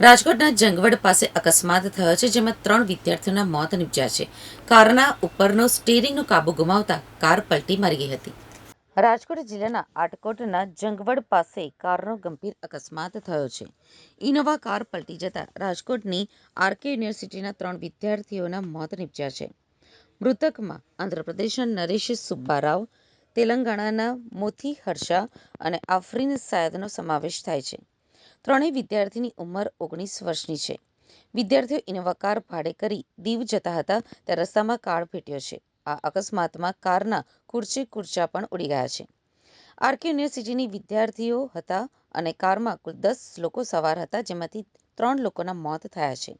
રાજકોટના જંગવડ પાસે અકસ્માત થયો છે, જેમાં ત્રણ વિદ્યાર્થીઓના મોત નિપજ્યા છે. કારના ઉપરનો સ્ટીરિંગનો કાબુ ગુમાવતા કાર પલટી મારી ગઈ હતી. રાજકોટ જિલ્લાના આટકોટના જંગવડ પાસે કારનો ગંભીર અકસ્માત થયો છે. ઇનોવા કાર પલટી જતા રાજકોટની આરકે યુનિવર્સિટીના ત્રણ વિદ્યાર્થીઓના મોત નિપજ્યા છે. મૃતકમાં આંધ્રપ્રદેશના નરેશ સુબ્બારાવ, તેલંગાણાના મોથી હર્ષા અને આફરીન સાયદનો સમાવેશ થાય છે. ત્રણેય વિદ્યાર્થીની ઉંમર ઓગણીસ વર્ષની છે. વિદ્યાર્થીઓ ઇનોવા કાર ભાડે કરી દીવ જતા હતા ત્યાં રસ્તામાં કાર ફેટ્યો છે. આ અકસ્માતમાં કારના ખુરચી ખુરચા પણ ઉડી ગયા છે. આરકે યુનિવર્સિટીની વિદ્યાર્થીઓ હતા અને કારમાં કુલ દસ લોકો સવાર હતા, જેમાંથી ત્રણ લોકોના મોત થયા છે.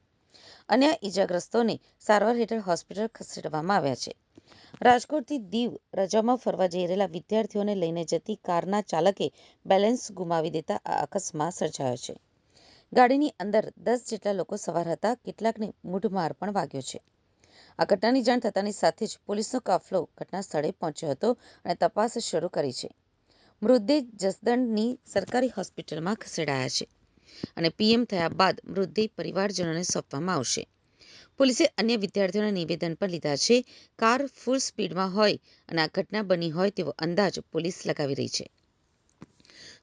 અન્ય ઈજાગ્રસ્તોને સારવાર હેઠળ હોસ્પિટલ ખસેડવામાં આવ્યા છે. રાજકોટથી દીવ રજામાં ફરવા જઈ રહેલા વિદ્યાર્થીઓને લઈને જતી કારના ચાલકે બેલેન્સ ગુમાવી દેતા આ અકસ્માત સર્જાયો છે. ગાડીની અંદર દસ જેટલા લોકો સવાર હતા, કેટલાકને મૂઢમાર પણ વાગ્યો છે. આ ઘટનાની જાણ થતાની સાથે જ પોલીસનો કાફલો ઘટના સ્થળે પહોંચ્યો હતો અને તપાસ શરૂ કરી છે. મૃતદેહ જસદણની સરકારી હોસ્પિટલમાં ખસેડાયા છે અને પીએમ થયા બાદ મૃતદેહ પરિવારજનોને સોંપવામાં આવશે. પોલીસે અન્ય વિદ્યાર્થીઓના નિવેદન પણ લીધા છે. કાર ફૂલ સ્પીડમાં હોય અને આ ઘટના બની હોય તેવો અંદાજ પોલીસ લગાવી રહી છે.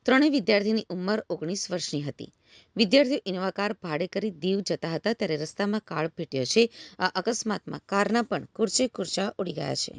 ત્રણેય વિદ્યાર્થીની ઉંમર ઓગણીસ વર્ષની હતી. વિદ્યાર્થીઓ ઇનોવા કાર ભાડે કરી દીવ જતા હતા ત્યારે રસ્તામાં કાળ ભેટ્યો છે. આ અકસ્માતમાં કારના પણ કુર્ચે કુર્ચા ઉડી ગયા છે.